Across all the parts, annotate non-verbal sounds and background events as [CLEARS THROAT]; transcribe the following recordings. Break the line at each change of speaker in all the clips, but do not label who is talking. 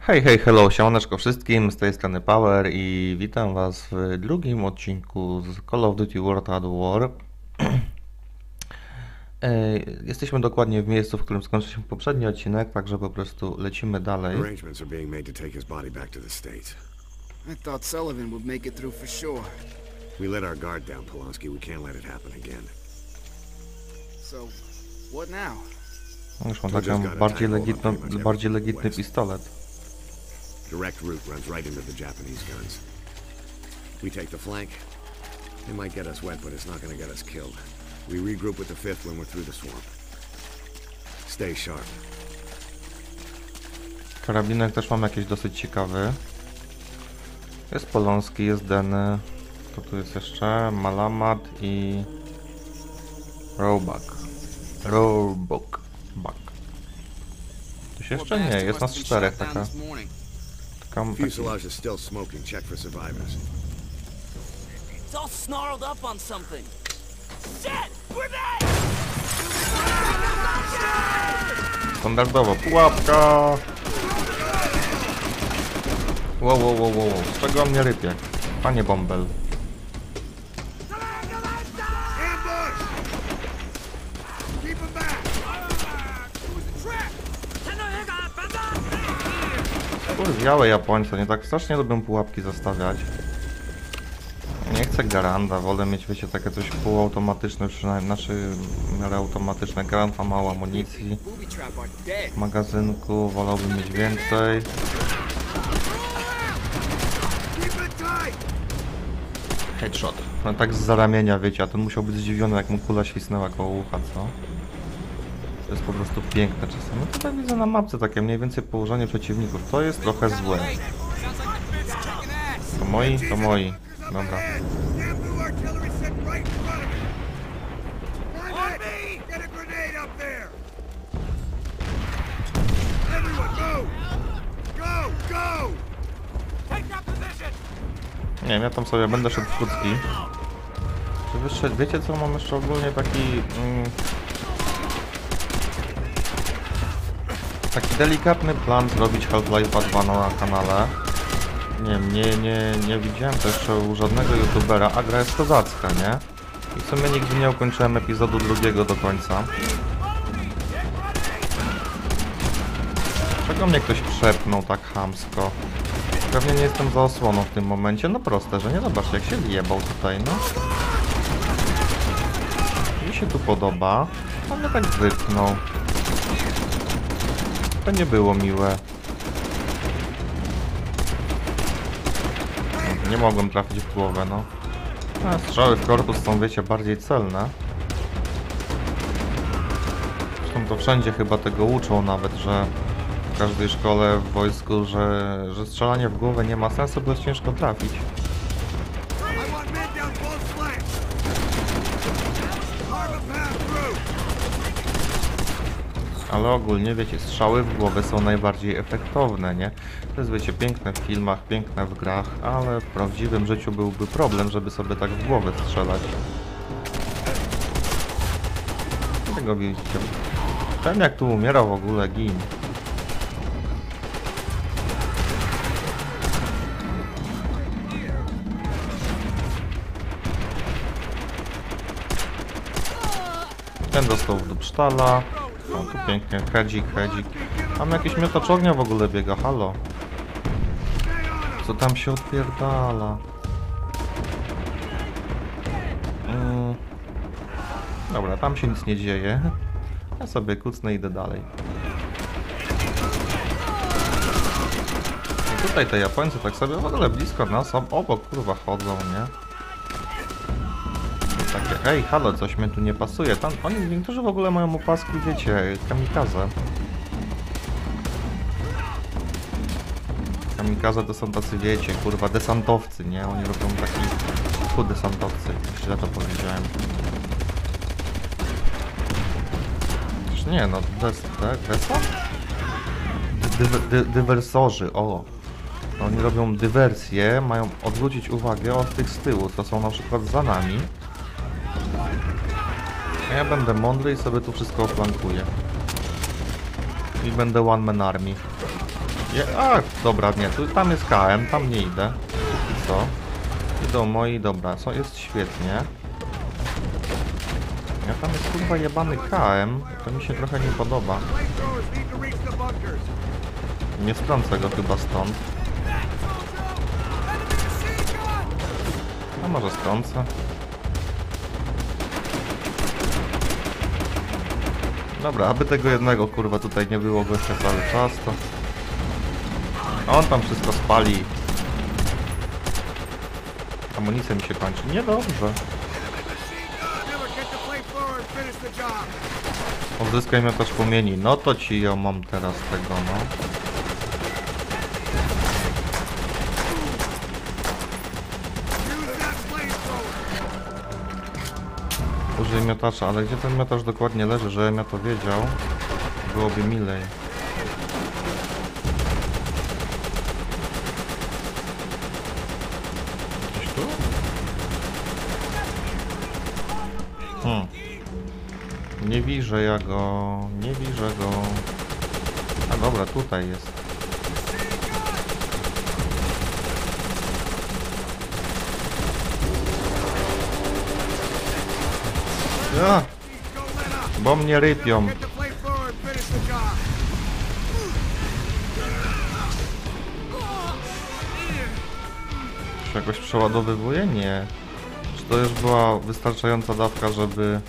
Hej, hej, hello, siemaneczko wszystkim, z tej strony Power i witam was w drugim odcinku z Call of Duty World at War. [CLEARS THROAT] E, Jesteśmy dokładnie w miejscu, w którym skończył się poprzedni odcinek, także po prostu lecimy dalej.
Arrangements are being made to take his body back to the States.
I thought Sullivan would make it through for sure.
We let our guard down, Polanski. We can't let it happen again.
So, what now?
Już mam taką bardziej, legitno, bardziej legitny pistolet.
Direct route runs right into the Japanese guns. We take the flank. They might get us wet, but it's not gonna get us killed. We regroup with the 5th when we're through the swamp. Stay sharp.
Karabinek też mam jakiś dosyć ciekawy. Jest Polonski, jest Deny. Kto tu jest jeszcze? Malamat i... Roebuck. Roebuck. Buck. Ktoś jeszcze? Nie, jest nas czterech taka... taka taki...
Fuselage is still smoking. Check for survivors.
It's all snarled up on something. Shit! We're dead!
Standardowo, pułapka! Wow, wow, wow, wow, wow. z czego on mnie rypie? Panie Bąbel. Kurwiałe Japońce, nie tak strasznie lubią pułapki zostawiać. Nie chcę garanda, wolę mieć, wiecie, takie coś półautomatyczne, przynajmniej, znaczy w miarę automatyczne. Garant ma mało amunicji. W magazynku wolałbym mieć więcej. Headshot. No tak z zaramienia, wiecie, a ten musiał być zdziwiony, jak mu kula świsnęła koło ucha, co? To jest po prostu piękne czasem. No tutaj widzę na mapce takie mniej więcej położenie przeciwników. To jest trochę złe. To moi, to moi. Dobra. Nie wiem, ja tam sobie będę szedł w krótki. Czy wyszedł, wiecie co, mam jeszcze ogólnie taki... Mm, taki delikatny plan zrobić Half-Life'a 2 na kanale. Nie wiem, nie, nie, nie widziałem to jeszcze u żadnego youtubera, a gra jest kozacka, nie? I w sumie nigdy nie ukończyłem epizodu drugiego do końca. Czego mnie ktoś przepnął tak chamsko? Pewnie nie jestem za osłoną w tym momencie. No proste, że nie zobaczcie jak się wjebał tutaj, no. Mi się tu podoba. On mnie tak wypnął. To nie było miłe. Nie mogłem trafić w głowę, no. A strzały w korpus są, wiecie, bardziej celne. Zresztą to wszędzie chyba tego uczą nawet, że w każdej szkole w wojsku, że, że strzelanie w głowę nie ma sensu, bo jest ciężko trafić. Ale ogólnie, wiecie, strzały w głowę są najbardziej efektowne, nie? To jest, wiecie, piękne w filmach, piękne w grach, ale w prawdziwym życiu byłby problem, żeby sobie tak w głowę strzelać. Tego widzicie. Ten jak tu umierał w ogóle, gin. Ten dostał w dupsztala. O, tu pięknie. Hedzik, hedzik. Tam jakiś miotacz ognia w ogóle biega, halo. Co tam się odpierdala? Mm. Dobra, tam się nic nie dzieje. Ja sobie kucnę i idę dalej. I tutaj te Japońcy tak sobie w ogóle blisko nas, ob- obok kurwa chodzą, nie? Takie, ej, halo, coś mnie tu nie pasuje. Tam, oni, niektórzy w ogóle mają opaski, wiecie, kamikaze. Kamikaze to są tacy, wiecie, kurwa, desantowcy, nie? Oni robią taki... Fu, desantowcy, źle to powiedziałem. Przecież nie, no, des, de, desant? Dy, dy, dywersorzy, o. Oni robią dywersję, mają odwrócić uwagę od tych z tyłu, co są na przykład za nami. Ja będę mądry i sobie tu wszystko oflankuję. I będę one man army. Je, a, dobra, nie, tu, tam jest KM, tam nie idę. Póki co. Idą moi, dobra, co jest świetnie. Ja tam jest kurwa jebany KM, to mi się trochę nie podoba. Nie strącę go chyba stąd. A może strącę. Dobra, aby tego jednego kurwa tutaj nie było gościa cały czas, to... On tam wszystko spali. Amunicja mi się kończy. Niedobrze. Odzyskaj miotacz płomieni. No to ci ją mam teraz tego, no. Użyj miotacza, ale gdzie ten miotacz dokładnie leży, żebym ja to wiedział? Byłoby milej. Gdzieś tu? Hmm. Nie widzę ja go, nie widzę go. A dobra, tutaj jest. Ja,
Go let up.
bo mnie rypią.
Get the flamethrower and finish the job.
Czy jakoś przeładowywuje? Nie. Czy to już była wystarczająca dawka, żeby...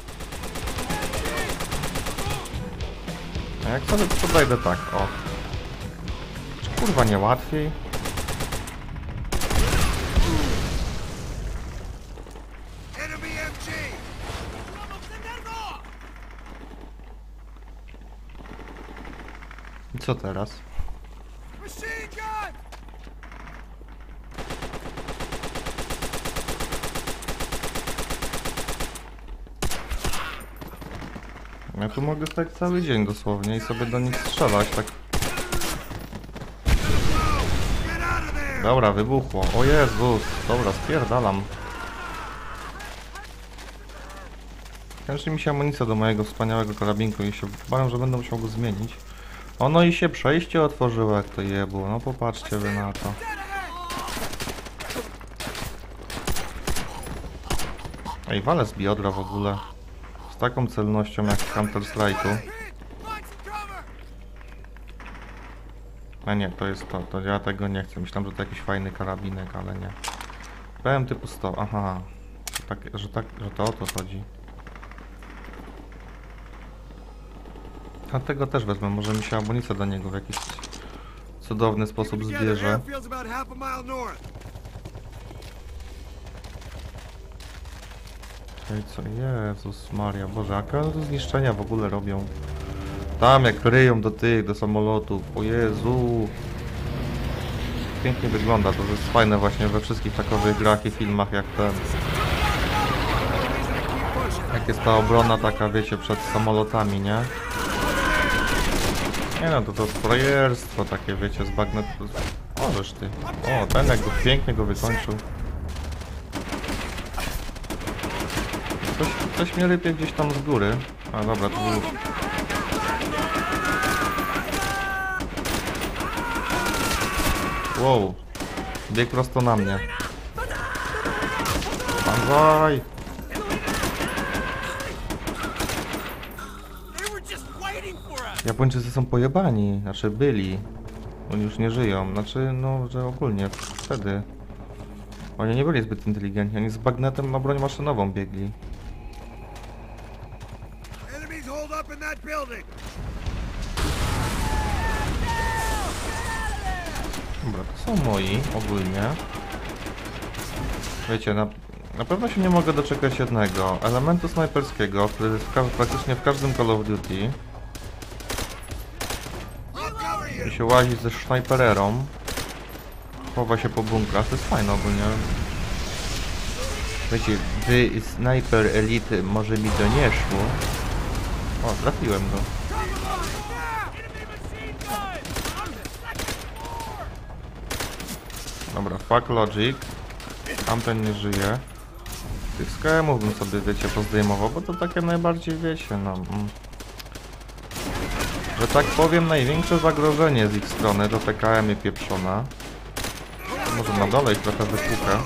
A jak sobie podejdę tak, o. Czy kurwa nie łatwiej? Co teraz? Ja tu mogę stać cały dzień dosłownie i sobie do nich strzelać, tak... Dobra, wybuchło. O Jezus, dobra, spierdalam. Kończy mi się amunicja do mojego wspaniałego karabinku i się bałem, że będę musiał go zmienić. Ono i się przejście otworzyło, jak to jebło. No popatrzcie wy na to. Ej, walę z biodra w ogóle. Z taką celnością jak w Counter Strike'u. A nie, to jest to, to ja tego nie chcę. Myślałem, że to jakiś fajny karabinek, ale nie. PM typu 100, aha. Że tak, że tak, że to o to chodzi. A tego też wezmę, może mi się amunicja do niego w jakiś cudowny sposób zbierze. Ej, co? Jezus Maria, Boże, jakie tu zniszczenia w ogóle robią? Tam jak ryją do tych, do samolotów, o Jezu. Pięknie wygląda, to jest fajne właśnie we wszystkich takowych grach i filmach jak ten. Jak jest ta obrona taka, wiecie, przed samolotami, nie? Nie no, to to frajerstwo takie, wiecie, z bagnet... Możesz ty. O, ten jak go pięknie go wykończył. Coś, coś mnie rypie gdzieś tam z góry. A dobra, to był... Wow. Bieg prosto na mnie. Banzai!
They were just waiting for us.
Japończycy są pojebani. Znaczy byli. Oni już nie żyją. Znaczy, no, że ogólnie wtedy. Oni nie byli zbyt inteligentni. Oni z bagnetem na broń maszynową biegli. Dobra, to są moi ogólnie. Wiecie, na, na pewno się nie mogę doczekać jednego elementu snajperskiego, który jest w, praktycznie w każdym Call of Duty. Się łazi ze snajpererą. Chowa się po bunkrach, to jest fajne ogólnie. Wiecie, wy snajper elity może mi to nie szło. O, trafiłem go. Dobra, fuck logic. Tamten nie żyje. Tych skemów bym sobie, wiecie, pozdejmował, bo to takie najbardziej, wiecie, no... Mm. Że tak powiem, największe zagrożenie z ich strony to te KM-y pieprzona. Może na dole trochę wypłukę.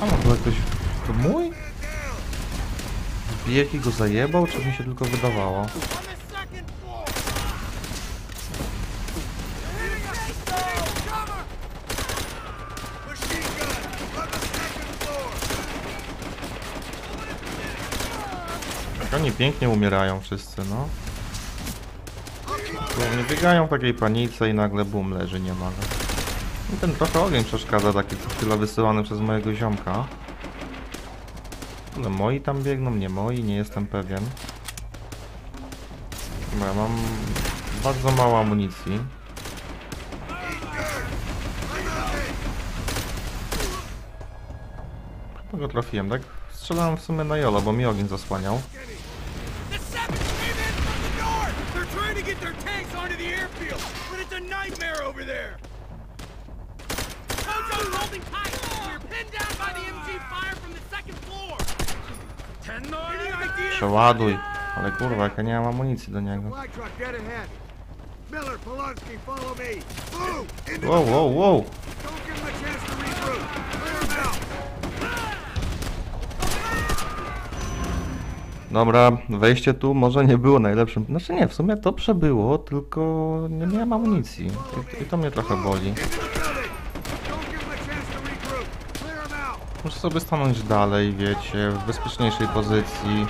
A no to ktoś... To mój? Bijeki go zajebał, czy mi się tylko wydawało? Jak oni pięknie umierają wszyscy, no. Bo nie biegają w takiej panice i nagle bum, leży niemal. I ten trochę ogień przeszkadza, taki co chwila wysyłany przez mojego ziomka. Ale moi tam biegną, nie moi, nie jestem pewien. Bo ja mam bardzo mało amunicji. Chyba go trafiłem, tak? Strzelałem w sumie na jolo, bo mi ogień zasłaniał. Przeładuj. Ale kurwa, jak ja nie mam amunicji do niego. Wow, wow, wow. Dobra, wejście tu może nie było najlepszym. Znaczy nie, w sumie to przebyło, tylko nie miałem amunicji. I, i to mnie trochę boli. Muszę sobie stanąć dalej, wiecie, w bezpieczniejszej pozycji.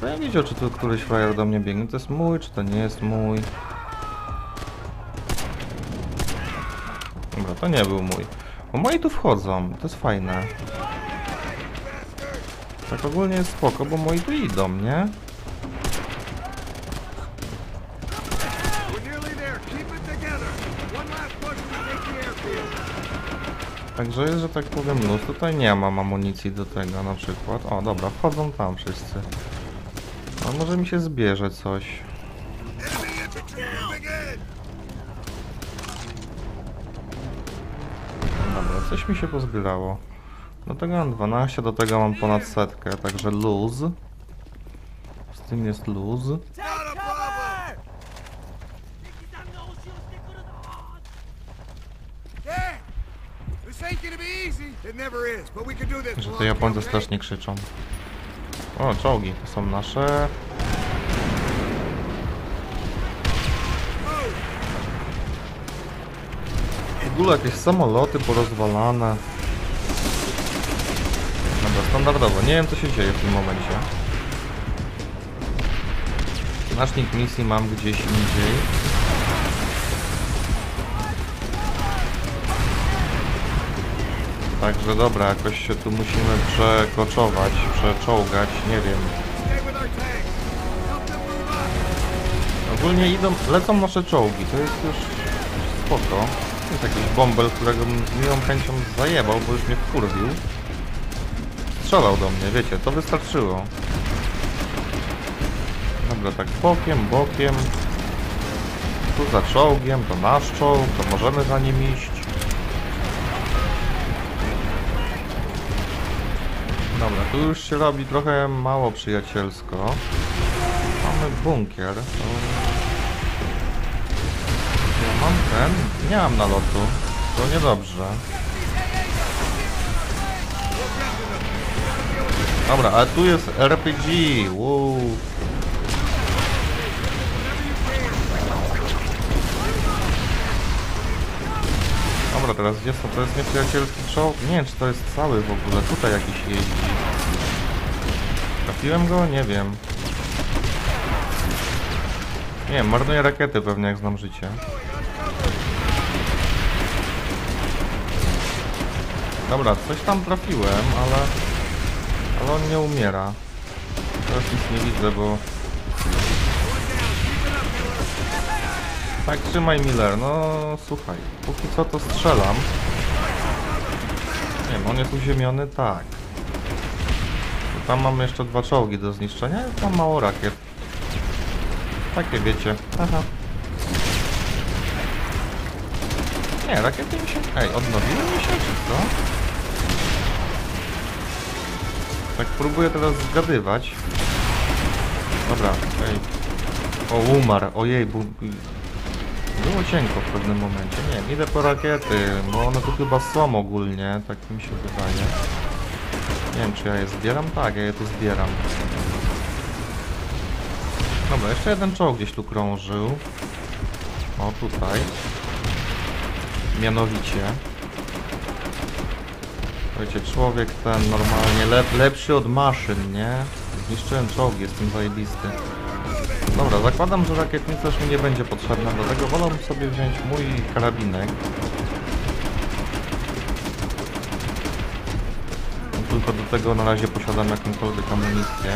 Bo ja wiedział, czy tu któryś frajer do mnie biegnie. To jest mój, czy to nie jest mój. Dobra, to nie był mój. Bo moi tu wchodzą, to jest fajne. Tak ogólnie jest spoko, bo moi tu idą, nie?
We're nearly there. Keep it together. One last push and we take the airfield.
Także jest, że tak powiem, luz. Tutaj nie mam amunicji do tego na przykład. O, dobra, wchodzą tam wszyscy. A może mi się zbierze coś. Dobra, coś mi się pozbierało. Do tego mam 12, do tego mam ponad setkę, także luz. Z tym jest luz.
Not a problem! Yeah! This ain't gonna be easy!
It never is, but we can do this.
Że te Japońcy strasznie krzyczą. O, czołgi, to są nasze. W ogóle jakieś samoloty porozwalane. Dobra, standardowo. Nie wiem co się dzieje w tym momencie. Znacznik misji mam gdzieś indziej. Także dobra, jakoś się tu musimy przekoczować, przeczołgać, nie wiem. Ogólnie idą, lecą nasze czołgi, to jest już spoko. To jest jakiś bąbel, którego z miłą chęcią zajebał, bo już mnie wkurwił. Strzelał do mnie, wiecie, to wystarczyło. Dobra, tak bokiem, bokiem. Tu za czołgiem, to nasz czołg, to możemy za nim iść. Dobra, tu już się robi trochę mało przyjacielsko. Mamy bunkier. Ja mam ten? Nie mam nalotu. To niedobrze. Dobra, ale tu jest RPG. Wow. Dobra, teraz gdzie są? To jest nieprzyjacielski czołg? Nie wiem, czy to jest cały w ogóle. Tutaj jakiś jeździ. Trafiłem go? Nie wiem. Nie wiem, marnuję rakiety pewnie jak znam życie. Dobra, coś tam trafiłem, ale... Ale on nie umiera. Teraz nic nie widzę, bo... Tak, trzymaj Miller, no słuchaj, póki co to strzelam. Nie wiem, on jest uziemiony? Tak. To tam mamy jeszcze dwa czołgi do zniszczenia i tam mało rakiet. Takie wiecie. Aha. Nie, rakiety mi się... Ej, odnowiły mi się, czy co? Tak próbuję teraz zgadywać. Dobra, ej. O, umarł. Ojej, bu... Było cienko w pewnym momencie. Nie idę po rakiety, bo one tu chyba są ogólnie, tak mi się wydaje. Nie wiem, czy ja je zbieram? Tak, ja je tu zbieram. Dobra, jeszcze jeden czołg gdzieś tu krążył. O, tutaj. Mianowicie. Wiecie, człowiek ten normalnie lep, lepszy od maszyn, nie? Zniszczyłem czołg, jestem zajebisty. Dobra, zakładam, że rakietnica już mi nie będzie potrzebna, dlatego wolę sobie wziąć mój karabinek. Tylko do tego na razie posiadam jakąkolwiek amunicję.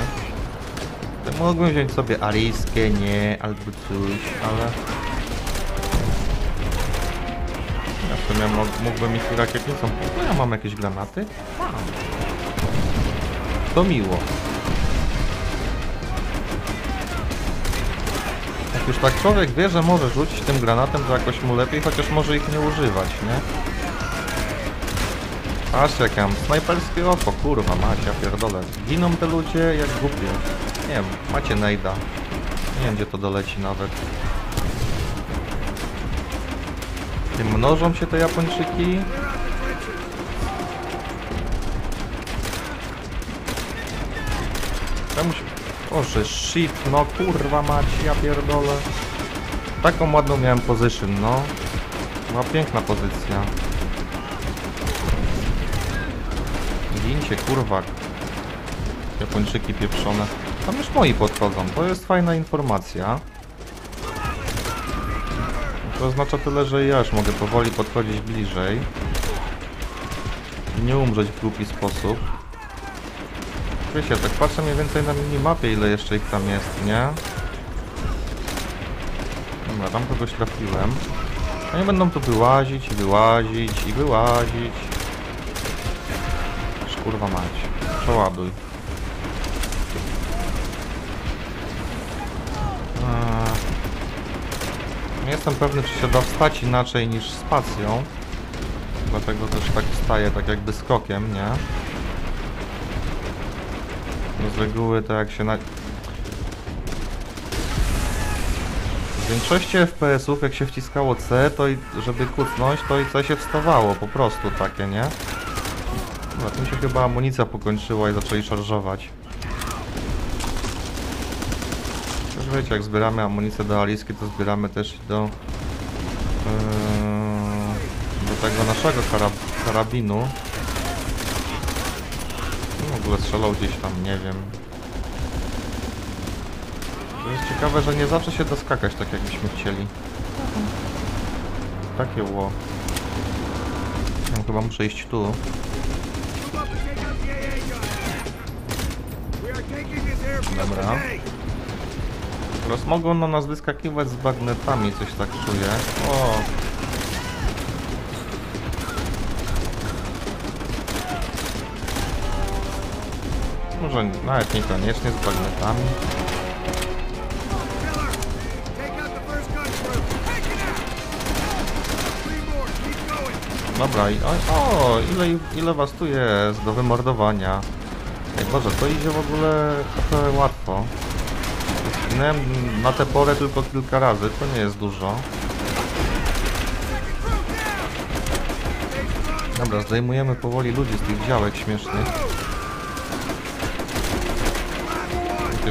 Mogłem wziąć sobie alijskie, nie, albo coś, ale... Ja w sumie mógł- mógłbym iść rakietnicą. No ja mam jakieś granaty? Mam. To miło. Już tak człowiek wie, że może rzucić tym granatem, to jakoś mu lepiej, chociaż może ich nie używać, nie? Patrz jak ja mam snajperskie oko, kurwa macie, ja pierdolę. Giną te ludzie jak głupie. Nie wiem, macie nejda. Nie wiem gdzie to doleci nawet. Mnożą się te Japończyki? Boże, shit, no kurwa mać, ja pierdolę. Taką ładną miałem position, no. Była piękna pozycja. Gincie, kurwa. Japończyki pieprzone. Tam już moi podchodzą, to jest fajna informacja. To oznacza tyle, że ja już mogę powoli podchodzić bliżej. Nie umrzeć w głupi sposób. Wiecie, tak patrzę mniej więcej na minimapie, ile jeszcze ich tam jest, nie? Dobra, tam kogoś trafiłem. Oni będą tu wyłazić, i wyłazić, i wyłazić. Aż kurwa mać. Przeładuj. Eee, Nie jestem pewny, czy się da wstać inaczej niż spacją. Dlatego też tak wstaję, tak jakby skokiem, nie? No z reguły to jak się na... W większości FPS-ów jak się wciskało C, to i, żeby kucnąć, to i C się wstawało, po prostu takie, nie? Na tym się chyba amunicja pokończyła i zaczęli szarżować. Też wiecie, jak zbieramy amunicję do Aliski, to zbieramy też do... Yy, do tego naszego karab karabinu. Ogóle strzelał gdzieś tam, nie wiem. To jest ciekawe, że nie zawsze się da skakać tak jakbyśmy chcieli. Takie ło. Ja chyba muszę iść tu. Dobra. Teraz mogą na nas wyskakiwać z bagnetami, coś tak czuję. O! Może nawet niekoniecznie z bagnetami. Dobra, i o, o ile, ile was tu jest do wymordowania. Ej Boże, to idzie w ogóle trochę łatwo. Zginąłem na tę porę tylko kilka razy, to nie jest dużo. Dobra, zdejmujemy powoli ludzi z tych działek śmiesznych.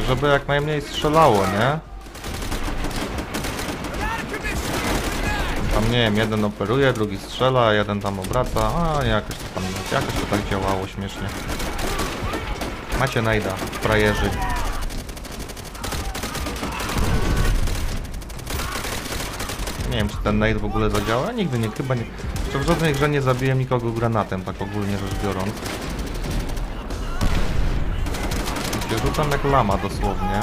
Żeby jak najmniej strzelało, nie? Tam nie wiem, jeden operuje, drugi strzela, jeden tam obraca, a jakoś to tam, jakoś to tak działało śmiesznie. Macie najda, frajerzy. Nie wiem, czy ten nade w ogóle zadziała, nigdy nie, chyba nie. Jeszcze w żadnej grze nie zabiłem nikogo granatem, tak ogólnie rzecz biorąc. Się rzucam jak lama dosłownie.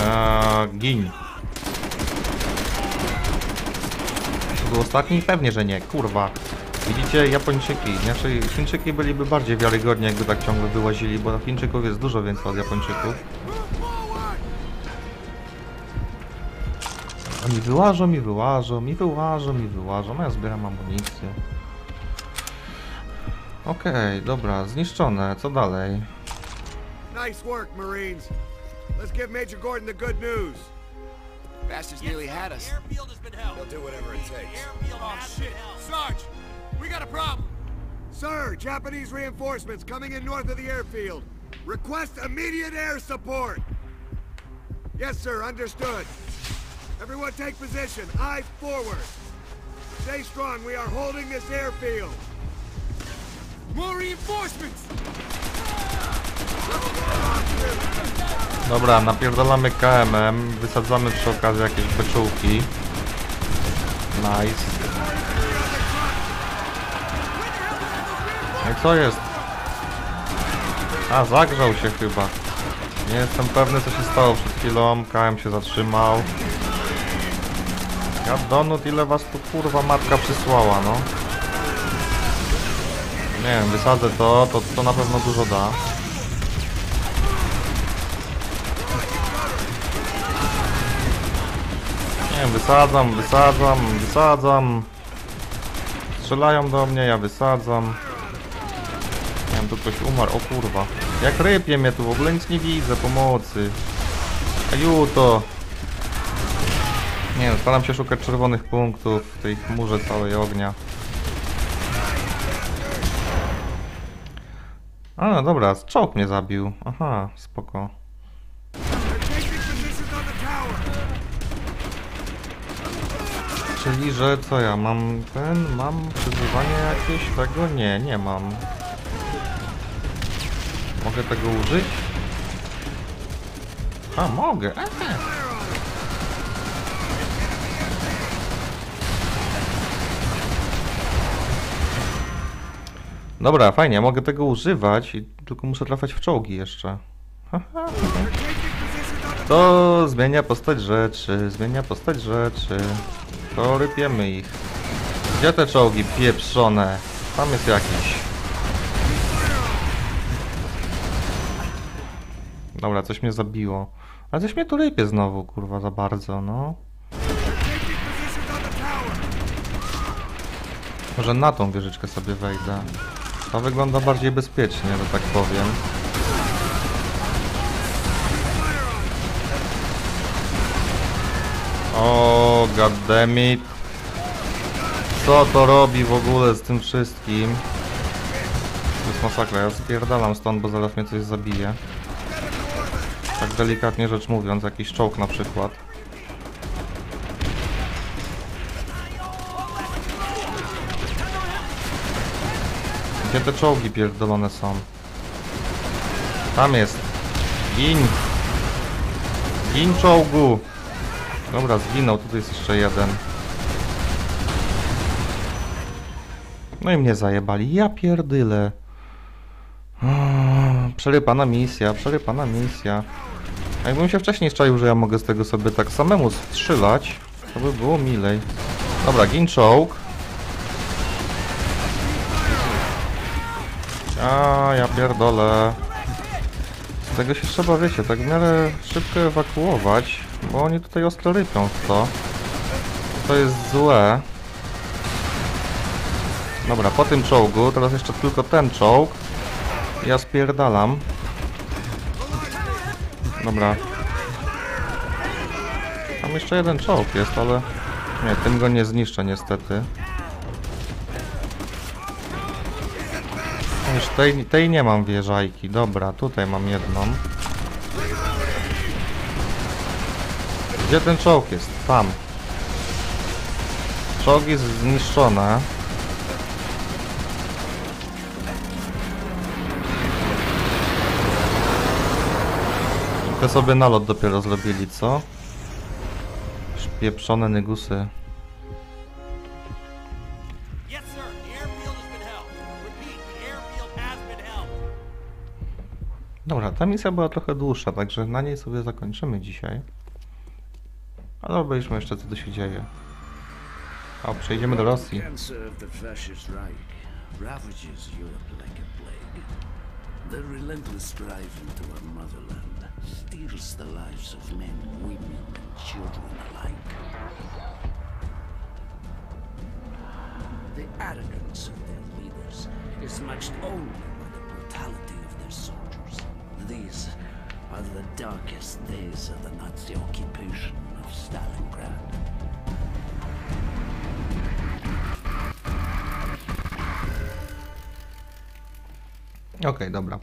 Eee, gin. To był ostatni? Pewnie, że nie. Kurwa. Widzicie, Japończyki, znaczy Chińczyki byliby bardziej wiarygodni, jakby tak ciągle wyłazili, bo Chińczyków jest dużo więcej od Japończyków. Oni wyłażą i wyłażą, i wyłażą i wyłażą, a ja zbieram amunicję. Okej, dobra, zniszczone. Co dalej?
Nice work, Marines. Let's give Major Gordon the good news.
Bastards nearly had us.
The airfield has been held.
He'll do whatever it takes.
airfield
Oh, shit. Sarge, we got a problem.
Sir, Japanese reinforcements coming in north of the airfield. Request immediate air support. Yes, sir, understood. Everyone take position. Eyes forward. Stay strong. We are holding this airfield.
Dobra, napierdalamy KM-em, wysadzamy przy okazji jakieś beczułki. Nice. No i co jest? A, zagrzał się chyba. Nie jestem pewny co się stało przed chwilą, KM się zatrzymał. Ja donut ile was tu kurwa matka przysłała, no. Nie wiem, wysadzę to, to, to na pewno dużo da. Nie wiem, wysadzam, wysadzam, wysadzam. Strzelają do mnie, ja wysadzam. Nie wiem, tu ktoś umarł, o kurwa. Jak rypie mnie tu, w ogóle nic nie widzę, pomocy. Ajuto. Nie wiem, staram się szukać czerwonych punktów w tej chmurze całej ognia. A, dobra, czołg mnie zabił. Aha, spoko. Czyli, że co ja mam ten, mam przyzywanie jakieś tego? Nie, nie mam. Mogę tego użyć? A, mogę. Eee. Dobra, fajnie, mogę tego używać, tylko muszę trafiać w czołgi jeszcze. To zmienia postać rzeczy, zmienia postać rzeczy. To rypiemy ich. Gdzie te czołgi pieprzone? Tam jest jakiś. Dobra, coś mnie zabiło. Ale coś mnie tu rypie znowu, kurwa, za bardzo, no. Może na tą wieżyczkę sobie wejdę. To wygląda bardziej bezpiecznie, że tak powiem. O, goddammit. Co to robi w ogóle z tym wszystkim? To jest masakra, ja spierdalam stąd, bo zaraz mnie coś zabije. Tak delikatnie rzecz mówiąc, jakiś czołg na przykład. Gdzie te czołgi pierdolone są? Tam jest. Gin. Gin czołgu. Dobra, zginął. Tutaj jest jeszcze jeden. No i mnie zajebali. Ja pierdyle. Przerypana misja, przerypana misja. Jakbym się wcześniej szczaił, że ja mogę z tego sobie tak samemu strzelać, to by było milej. Dobra, gin czołg. A ja pierdolę. Tego się trzeba, wiecie, tak w miarę szybko ewakuować, bo oni tutaj ostro rypią w to. To jest złe. Dobra, po tym czołgu, teraz jeszcze tylko ten czołg. Ja spierdalam. Dobra. Tam jeszcze jeden czołg jest, ale... Nie, tym go nie zniszczę niestety. Już tej, tej nie mam wieżajki. Dobra, tutaj mam jedną. Gdzie ten czołg jest? Tam. Czołg jest zniszczone. Te sobie nalot dopiero zrobili, co? Szpieprzone nygusy. Dobra, ta misja była trochę dłuższa, także na niej sobie zakończymy dzisiaj. Ale obejrzmy jeszcze co tu się dzieje. O, przejdziemy do Rosji.
Their relentless drive into our motherland steals the lives of men, women, and children alike. The arrogance of their leaders is matched only by the brutality. These are the darkest days of the Nazi occupation of Stalingrad.
Okej, dobra.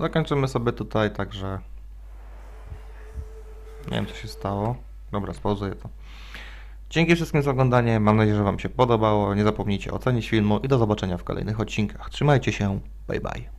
Zakończymy sobie tutaj, także... Nie wiem, co się stało. Dobra, spauzuję to. Dzięki wszystkim za oglądanie. Mam nadzieję, że Wam się podobało. Nie zapomnijcie ocenić filmu i do zobaczenia w kolejnych odcinkach. Trzymajcie się. Bye bye.